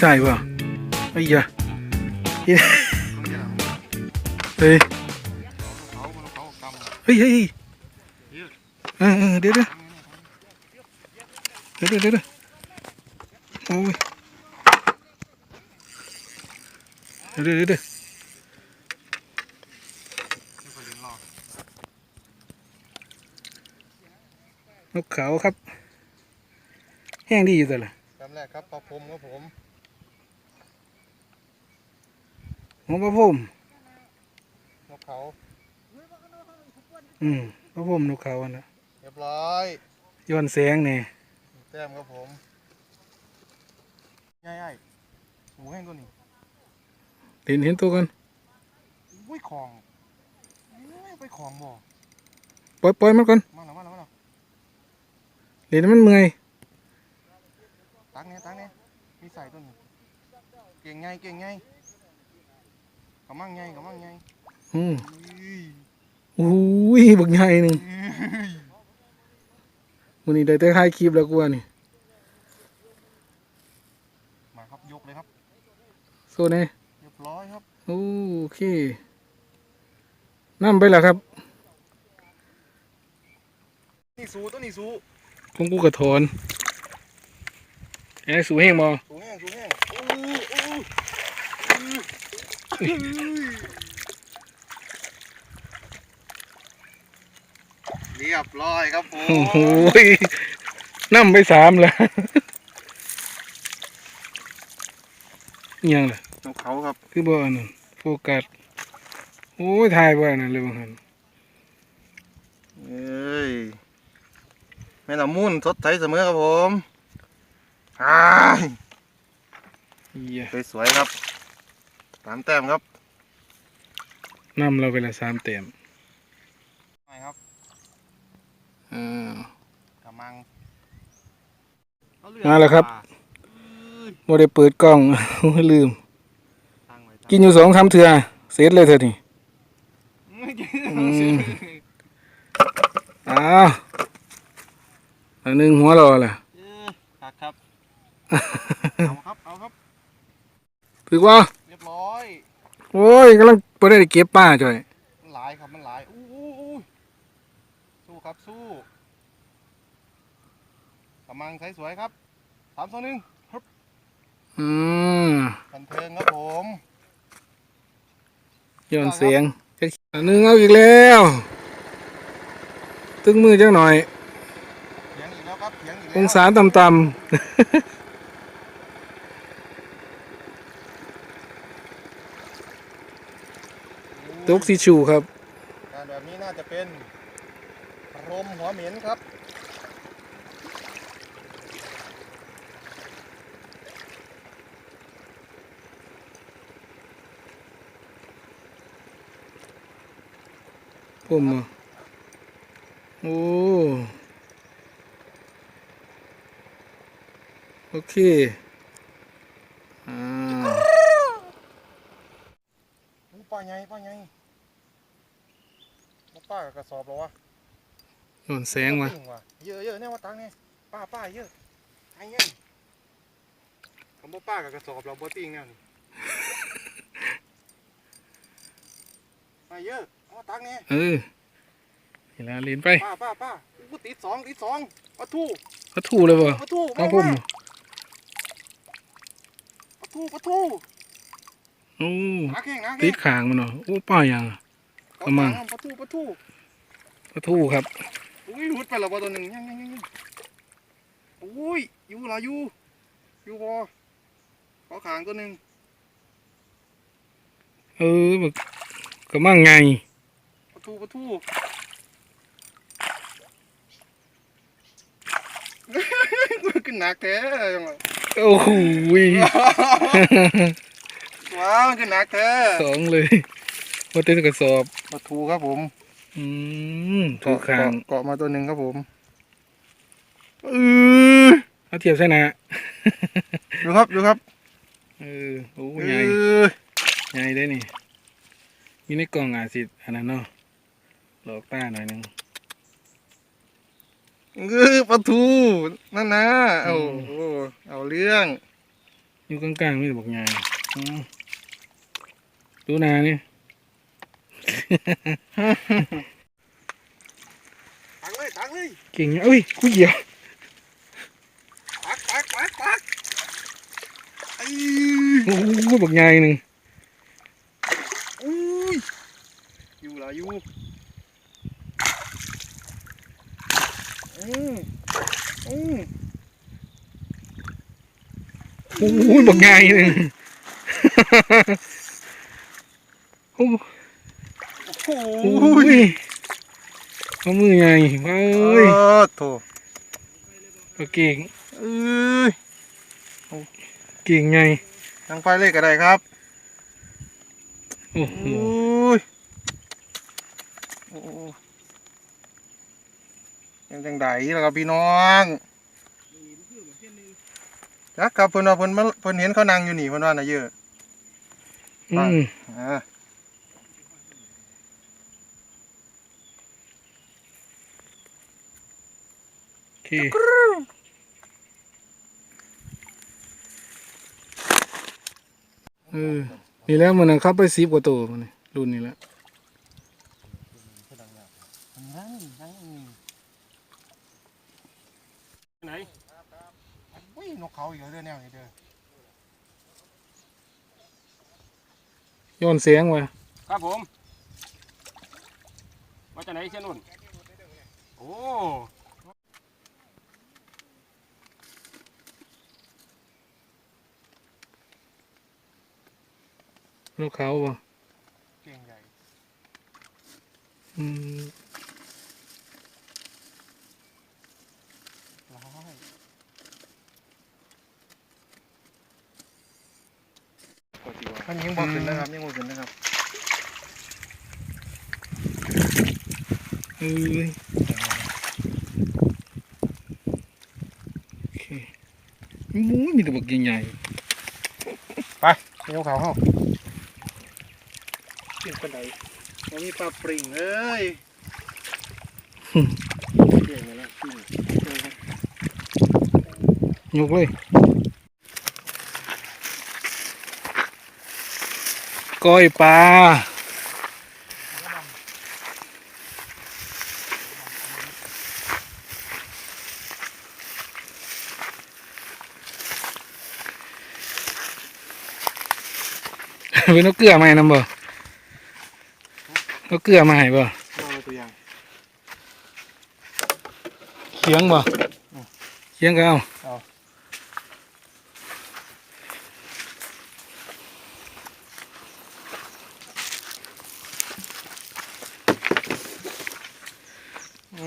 มีใส่ป่ะไอ้ยะเฮ้ยเฮ้ยเฮ้ยเออเดี๋ยวเดี๋ยวเดี๋ยวเดี๋ยวโอ้ยเดี๋ยวเดี๋ยวเดี๋ยวนกเขาครับ แห้งดีอยู่แต่ละจำแรกครับปลาพรมครับผม หัวปลาพุ่มนกเขา อืมปลาพุ่มนกเขาอันนะเรียบร้อย ย้อนแสงเนี่ยแต้มครับผมง่ายๆหูแห้งตัวนี้เห็นเห็นตัวกันอุ้ยของอุ้ยไปของบ่ปล่อยปล่อยมันก่อนมาแล้วมาแล้วมาแล้วเห็นมันเมื่อยตักเนี้ยตักเนี้ยมีใส่ตัวนี้เก่งไงเก่งไง กำมังไงกำมังไงอืมอุ้ยอุ้ยบักใหญ่หนึ่งอุ้ยวันนี้ได้แต่ถ่ายคลิปแล้วกูว่านี่มาครับยกเลยครับโซเน่เรียบร้อยครับโอเคนั่ไปแล้วครับนี่สูตัวนี้สูของกูกระถอนไอ้สูแห้งบ่สูแห้งสูแห้งอู้อู้อู้ เรียบร้อยครับผโอ้โหมนั่ไปสามแล้วอิหยังล่ะนกเขาครับ คือบ่อันนั้นโฟกัสโอ้ยถ่ายบ่อันนั้นเลยบางหันเอ้ยแม่ละมุนสดใสเสมอครับผมอ้ายเหี้ยสวยๆครับสามแต้มครับนำเราไปละสามเต็มใช่ครับอ่ากำมังมาแล้วครับบ่ได้เปิดกล้อง ลืมตั้งไว้ตั้งกินอยู่สองสามเทื่อเสร็จเลยเถอะนี่ไม่กินอืมอ้าวอันหนึงหัวรอล่ะเออครับครับ เอาครับ เอาครับถือว่าเรียบร้อยโอ้ยกำลังบ่ได้เก็บป้าจ่อยมันหลายครับมันหลายอู้อู้อู้สู้ครับสู้กำมังใสสวยครับสามสองหนึ่งฮึบอืมบันเทิงครับผมย้อนเสียงอันหนึงเอาอีกแล้ว ตึงมือจังหน่อยเถียงอีกแล้วครับเถียงอีกอแล้วงศาต่ำๆ ตกสีชูครับการแบบนี้น่าจะเป็นรมหัวเหม็นครับผมอะโอ้โอเค อ่า อู้ป้าใหญ่ป้าใหญ่บ่ป้ากับกระสอบเหรอวะ โดนแสงว่ะปิ้ว่ะเยอะเยอะเนี่ยว่าตังเนี่ยป้าป้าเยอะไอ้เงี้ยคำว่าป้ากับกระสอบเราบ่ติ้งเนี่ยนี่ป้าเยอะเอามาตังเนี่ยเออเห็นแล้วเลียนไปป้าป้าป้าอู้ติดสองติดสองปะทูกระถูเลยบ่ปะทูเอาผมปะทูปะทูโอ้หนาแข้งหนาติแข้ดงขางมันเนาะโอ้ป้ายังอะเอาเอามาตังปะทูปะทูกระถูครับ อุ้ยหลุดไปแล้วบ่ตัวหนึ่งยังยังยังยังอุ้ยอยู่ละอยู่อยู่บ่ขอขางตัวหนึ่งเออแบบก็มั่งไงปะทูปะทูขึ้นหนักแท้ยังไงโอ้โหยว้าวขึ้นหนักแท้สองเลยว่าเต้นกระสอบปะทูครับผม อืมถือขางเกาะมาตัวหนึ่งครับผมเออเอาเทียบใช่นะดูครับดูครับเออโอ้เอใหญ่อใหญ่ได้นี่มีในกล่องอาจสิอันนั้นเนาะหลอกต้าหน่อยหนึงเออปะทูนั่นนะโอ้โหเอาเรื่องอยู่กลางๆนี่บอกไงอืมดูหนานี่ ตักเลยตักเลยเก่งเนี่ยเอ้ยคุยเหี่ยวตักตักตักตักไอ้โอ้โหบอกไงหนึ่งอุ้ยอยู่ละอยู่อืมอืมโอ้โหบอกไงหนึ่งโอ้โอ้โหเอามือไงเอ้ยเออโถก็เก่งเอ้ยเก่งไงทางไฟเลยก็ได้ครับโอ้โหอุ้ยโอ้ยังจังไดล่ะครับพี่น้องจักครับเพิ่นว่าเพิ่นมาเพิ่นเห็นเขานั่งอยู่นี่เพิ่นว่าน่ะเยอะอืมอ่า โอเคเออนี่แล้วมันเข้าไปซีบกว่าตัวมันนี่รุ่นนี้แล้วนั่งนั่งไหนอุ้ยนกเขาอีกแล้วเด้อแนวนี้เด้อย้อนเสียงว่ะครับผมมาจากไหนเช่นนุ่นโอ้ ลูกเขาว่ะเก่งใหญ่อืมร้อยมันยังบ่ขึ้นนะครับยังบ่ขึ้นนะครับเอ้ยโอเคโอ้ยมีแต่บักใหญ่ยกเขาเฮา ขึ้นปานใดบ่มีปลาปริงเอ้ยเก่งเลยนะยกเลย ก้อยปลาเป็นนกเกลือมาให้นำบ่ กเกลือมาให้บ่เอาตัวอย่างเคียงบ่เคียงก็เอาเอา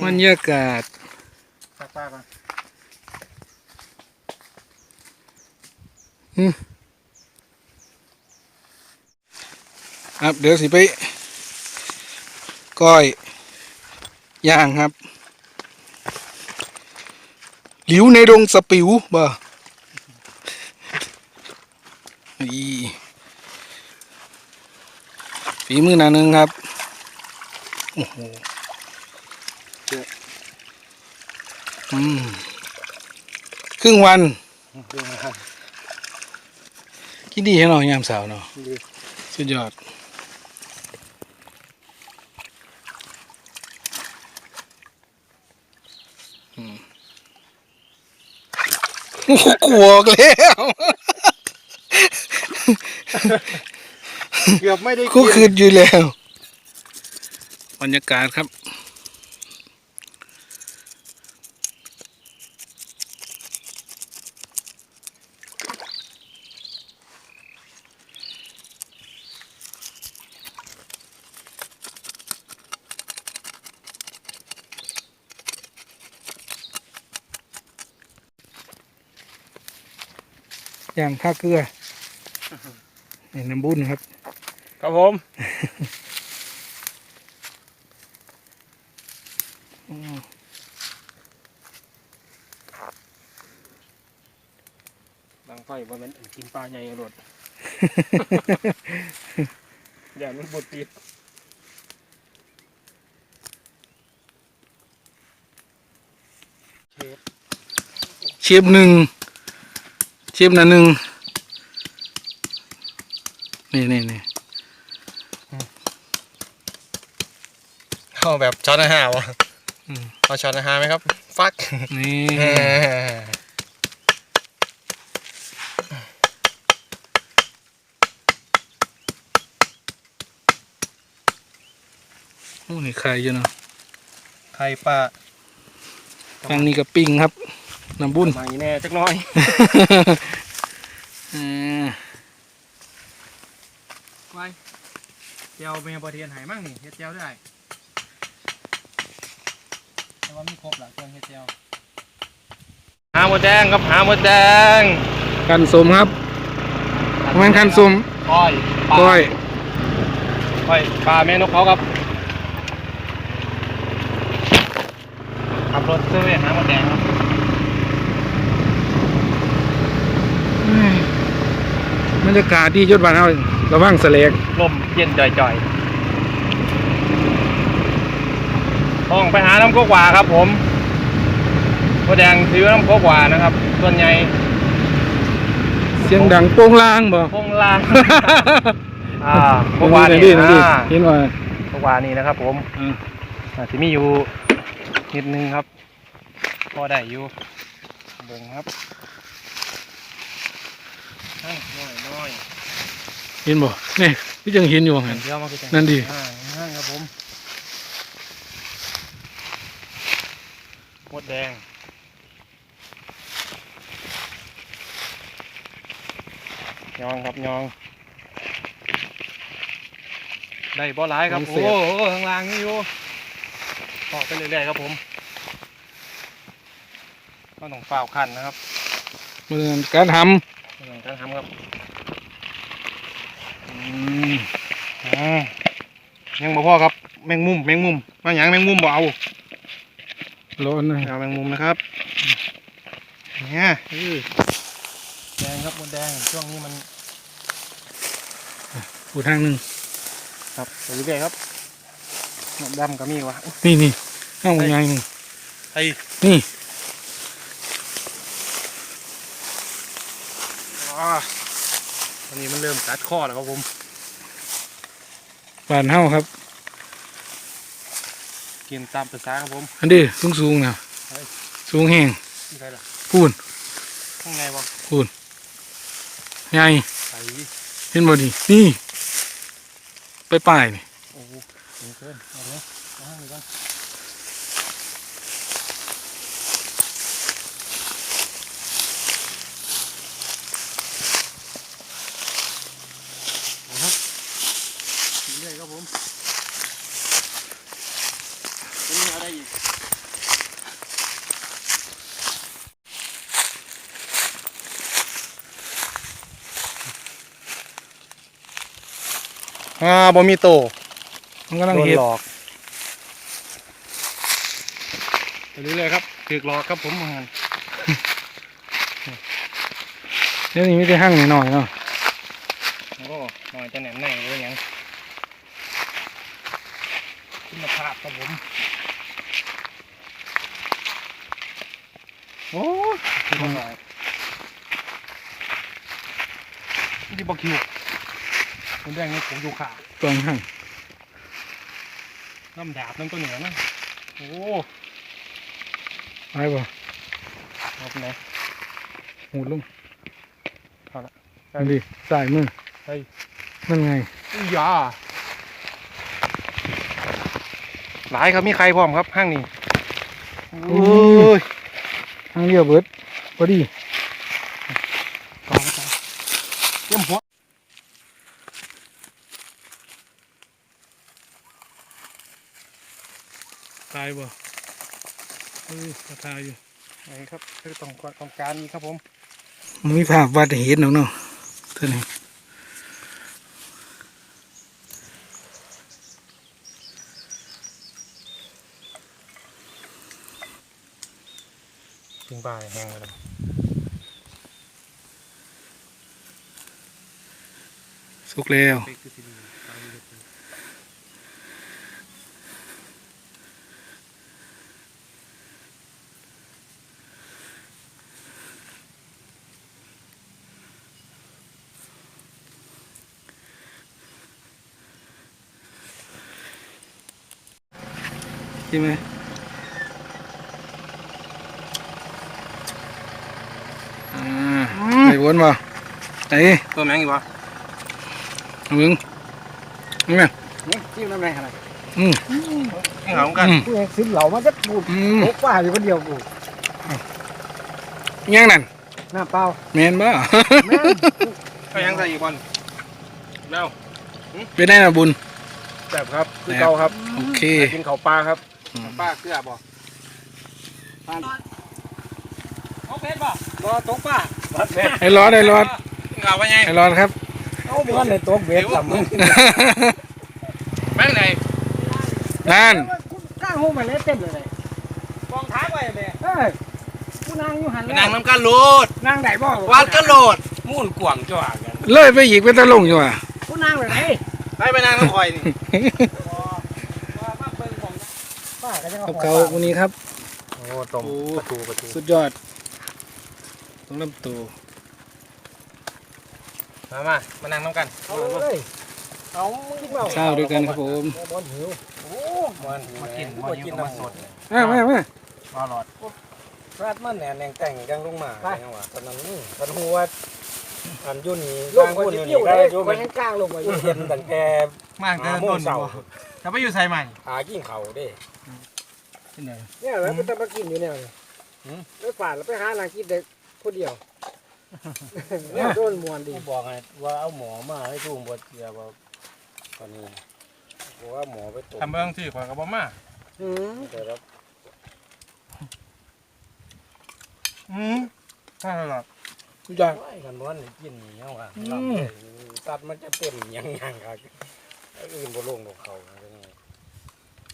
บรรยากาศตักปลาก่อนครับเดี๋ยวสิไป ก้อยย่างครับ หลิวในดงสปิวบ่อีฝีมือหนาหนึงครับ โอ้โหอืมครึ่งวันเก่งนะครับคิดดีให้หน่อยยามสาวเนาะดีสุดยอด อืมโอ้โห กลัวแล้วเกือบไม่ได้คู่กินคืนอยู่แล้ว บรรยากาศครับ อย่างท่าเกลือนี่น้ำบุญครับ ครับผมอืมบางไฟว่ามันกินปลาใหญ่อรดอย่ามันบดติดเชฟหนึ่ง เชฟนะหนึ่งนี่นี่นี่เอาแบบช็อตอาหารวะอืมเอาช็อตอาหารไหมครับ ฟักนี่ โอ้นี่ใครอยู่เนาะไข่ปลาทางนี้ก็ปิ้งครับ น้ำบุญมาอีแน่จักหน้อยอ่าไว้เจียวเมียบะเทียนหายมั่งนี่เฮ็ดเจียวได้แต่ว่ามีครบหละเครื่องเฮ็ดเจียวหาหมดแดงครับหาหมดแดงคันสมครับประมาณคันสมก้อยปลาก้อยก้อยปลาแม่นกเขาครับขับรถเซเว่นหาหมดแดงครับ บรรยากาศดียศบานเอาระวังเสลกลมเย็นจ่อยๆต้องไปหาน้ำโกกว่าครับ ผมมดแดงถือน้ำโกกว่านะครับ ส่วนใหญ่เสียงดังโป้งลางบ่พงลางอ่าโกกว่านี่นี่นี่นี่อ่าเห็นว่าโกกว่านี่นะครับ ผมอ่าอาจจะมีอยู่นิดนึงครับพอได้อยู่เบิ่งครับน้อยน้อย เห็นบ่นี่พี่จังเห็นอยู่ๆหันเดี๋ยวมาคือจังนั่นดิ อ่านั่นครับผมมดแดงยองครับยอง ได้บ่หลายครับโอ้โหข้างล่างนี่อยู่ต่อไปเรื่อยๆครับผมก็ต้องฝ่าวขันนะครับมือการทก็ต้องการทำครับำ อืมอ่ายังบ่พอครับ แมงมุมแมงมุมมาหยังแมงมุมบ่เอาร้อนนะเอาแมงมุมนะครับเนี่ยเออแดงครับมดแดงช่วงนี้มันปูทางหนึงครับไปเรื่อยๆครับมดดำก็มีวะนี่นี่ห้างใหญ่หนึ่งไอ้นี่ อ่าตอนนี้มันเริ่มกัดข้อแล้วครับผมบานเฮาครับ กินตามภาษาครับผมอันนี้สูงสูงๆนะเฮ้ยสูงแห้งนี่ใครล่ะพูนข้างในบ่ใหญ่ใส่เห็นบ่ดีนี่ไปป่ายนี่ โอ้โหถึงเกินเอาเลยเอาให้ดูก่อนเอาครับเรื่อยๆครับผมเป็นอะไรอีก อ่าบ่มีโต มันกำลังโดนเห็ดหลอกไปเรื่อยๆครับถือหลอกครับผมมาหันเดี๋ยวนี้ไม่ได้ห้างหน่อยๆเนาะโอ้หน่อยจะแหนมแน่เลยยังคุณภาพครับผม โอ้คือมันหลายนี่บอกคิว มันแดงนี่ผมดูขาตอนห้างน้ำดาบนั่นตัวเหนือนะโอ้ไปบ่เอาไปไหนหูดลงเอาละอันนี้สายมือเฮ้ยนั่นไงอุ้ยยาหลายครับมีใครพร้อมครับห้างนี้โอ้ยห้างเรียวเบิดพอดี กองใจเตรียมหัว ตายบ่เอ้ยราคาอยู่ไหนครับคือต้องต้องการนี้ครับผมมันมีภาพวาดให้เห็นหรอกเนาะเท่านี้ถึงบ่ายแห้งแล้วสุกแล้ว ไปคือที่นี่ไปเลย ใช่ไหมอ่าไอ้วนบ่ไอ้ตัวแมงอีกวะมึงนี่ไงนี่จิ้มน้ำแรงขนาดอืมกินเหากันอืมกูเองซื้อเหล่ามาจะปูดอืมโอ้ป้าอยู่คนเดียวกูยังนั่นน้ำเปล่าแมนบ่แม่งก็ยังใส่อีกวันแล้วเป็นได้นะบุญแซ่บครับคือเก่าครับ โอเคกินข้าวปลาครับอืม ป้าเกลือบ่เอาเพชรป่ะรอตกป้าไอ้รอดไอ้รอดกินข้าวว่าไงไอ้รอดครับเอาบ้านในตกเบ็ดลำมึงแมงไหนนั่นกล้างหูมาเลยเต็มเลยกองท้ายไว้แม่เอ้ยกูนั่งอยู่หันไปนั่งน้ำกันโลดนั่งไหนบ่วัดกันโลดมุ่นกวางจ้ากันเลยไปอีกเป็นตะลงอยู่อะกูนั่งเลยไหนไปไปนั่งน้ำคอยนี่ มาเบิ่งของป้า ก็จะกับเขาวันนี้ครับ โอ้ต้มประตูประตูสุดยอดต้องลำตัวมามามานั่งน้ำกันเอาเลยเอามึงเมาข้าวด้วยกันครับผมบอลหิวโอ้มันมากินมากินน้ำสดมามามามาหลอดราดมันแหน่แหน่งแต่งยังลงมาจังหวะตอนนั้นนี่ตอนหัวอันอยุ่นี่ลกงลางไปหุ่นอยู่เที่ยนี่วได้เลยอยู่ไปมันให้กลางลงไปเย็นตั้งแต่มากแต่หาโมต้งนเสาบ่จะไปอยู่ใส่ใหม่หากินเขาเด้ เนี่ยแล้วมันจะมากินอยู่เนี่ยไปฝาดแล้วไปหานางกินเด็กคนเดียวเนี่ยโดนมวนดีกูบอกไงว่าเอาหมอมาให้ทุ่มบทเสียว่าตอนนี้บอกว่าหมอไปตกทำเบื้องที่ข่อยกับบ่มาอืมแต่แล้วอืมใช่หรอสุดยอดไอ้กันวันกินนี่ยังว่าอืมลำเลยตัดมันจะเต็มยังยังครับไอ้อื่นบ่ลงดอกเขาจังไง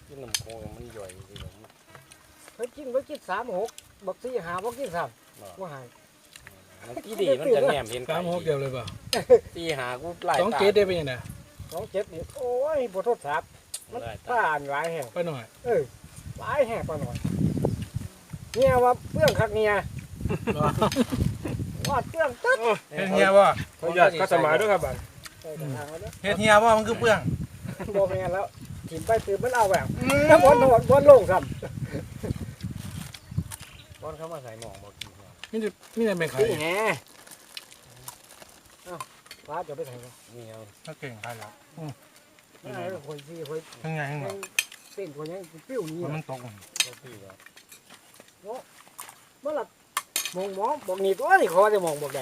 กินน้ำโคงมันย่อยสิผม เพิ่นกินเพิ่นกินสามหกบักสี่หาบักกินสามว่าหายมันที่ดีมันจะแหนมเห็นสามหกเดียวเลยเปล่าตีหากูไล่สองเกตได้เป็นยังไงสองเจ็ดนี่โอ้ยบททดสอบมันไล่ป้าตาอ่านหลายแห่งไปหน่อย เออหลายแห่งป้าหน่อยเนี่ยว่าเปลื้องคักเนี่ยว่าเปลื้องตึ๊ดเฮ็ดเฮียบ่เขาหยอดก็สมัยด้วยครับบัดใส่แต่ทางแล้วเด้อเฮ็ดเฮียบ่มันคือเปลืองโบแมนแล้วถิ่มไปถือมันเอาแบบถ้าบอลโดดบอลลงซ้ต อนเขามาใส่หมองบอกกินเนี่ยนี่จะนี่จะเป็นำใครนี่แห่เอ้าฟ้าจะไปไหนกันนี่เอาถ้าเก่งใครแล้วไม่ได้คนที่คนทั้งไงทั้งหรอเต้นคนยังปิ้วนี่มันตกเขาตีว่าเมื่อไหร่มองหมอบอกนี่ตัวนี่เขาจะมองบอกใด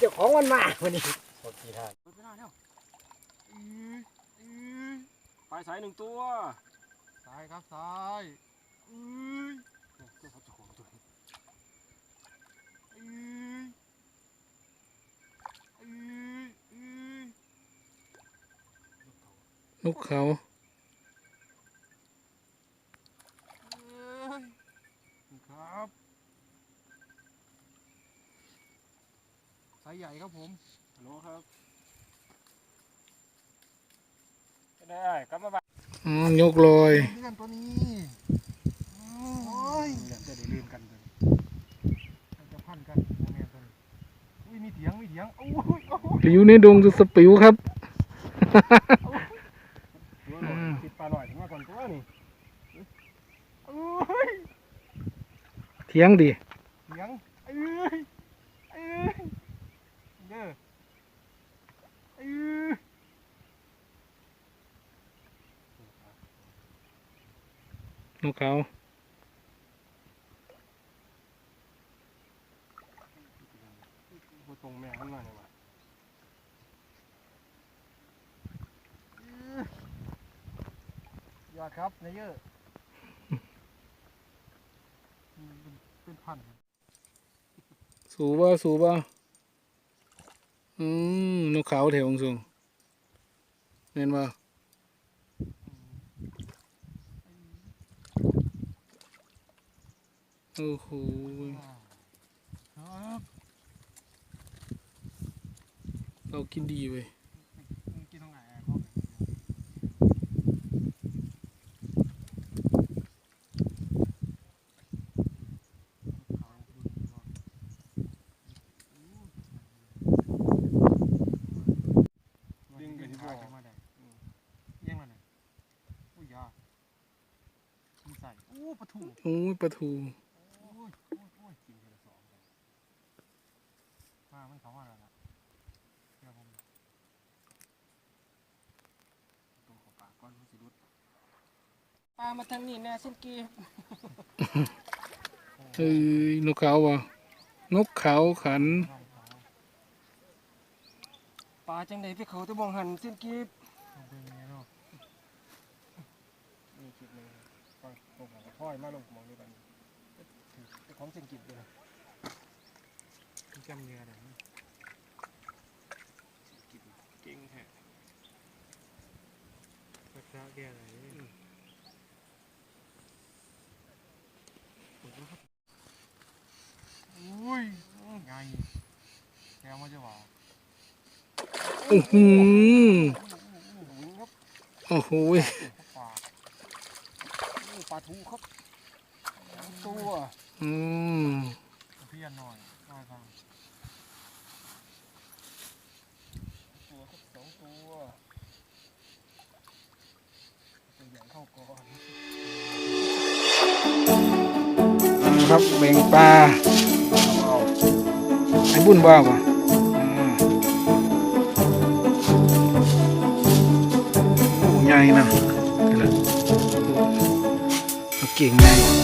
เจ้าของมันมาวันนี้เขาตีท่านปลายสายหนึ่งตัวซ้ายครับซ้ายอื้อเจ้าเขาจะของตัว นี้อื้ออื้ออื้อนกเขาเอ้ยครับสายใหญ่ครับผม ฮัลโหลครับได้กลับมาบ้านอ๋อยกลอยเพื่อนตัวนี้ โอ้ยจะได้ลืมกันเลยจะพันกันโมเมนต์กันอุ้ยมีเถียงมีเถียงโอ้ ยโอ้ยไปอยู่ในดงจะสปิวครับอืมติดปลาหน่อยถึงมาก่อนตัวนี่โอ้ยเถียงดิ เถียงเอ้ยเอ้ยเด้อเอ้ย นกเขา ผู้ตรงแม่ขึ้นมาเนี่ยว่ะ ยอด ครับนายเยอะอืมเป็นเป็นพันสูบ่สูบ่อืมนกเขาแถวของสูงเห็นบ่โอ้โหครับเรากินดีเว้ย มึงกินตรงไหนอะพ่อ ดึงกันที่บอกมาได้เยี่ยงมาไหนอุ้ยยาปลาทูโอ้ยปลาทูโอ้ยโอ้ยโอ้ยกินทีละสองเลยมามันเขาว่าอะไรล่ะเดี๋ยวผมตัวเขอปากก้อนมันสิรุดปลามาทางนี้แน่เส้นกีเอ้ยนกเขาวะนกเขาขันน้องเขาปลาจังใดพี่เขาจะมองหันเส้นกี เอาเป็นไงเนาะนี่คลิปหนึงฟัง ลงของพ่อยมาลงมองด้วยกันถือของเส้นกิบเลยนะมันจำเนื้อได้ไหมกินเก่งแฮะราคาแก่ไหนอุ้ยไงแกมาจะว่าโอ้โหโอ้โหยปลาปลาทูครับตั วอืมเพี้ยนหน่อยมาทางตัวครับสองตัวตัวใหญ่เข้าก่อนครับแบ่งปลาไอ้บุญบ้าวะอ่าโอ้ใหญ่นะนี่แหละเอาเก่งใหญ่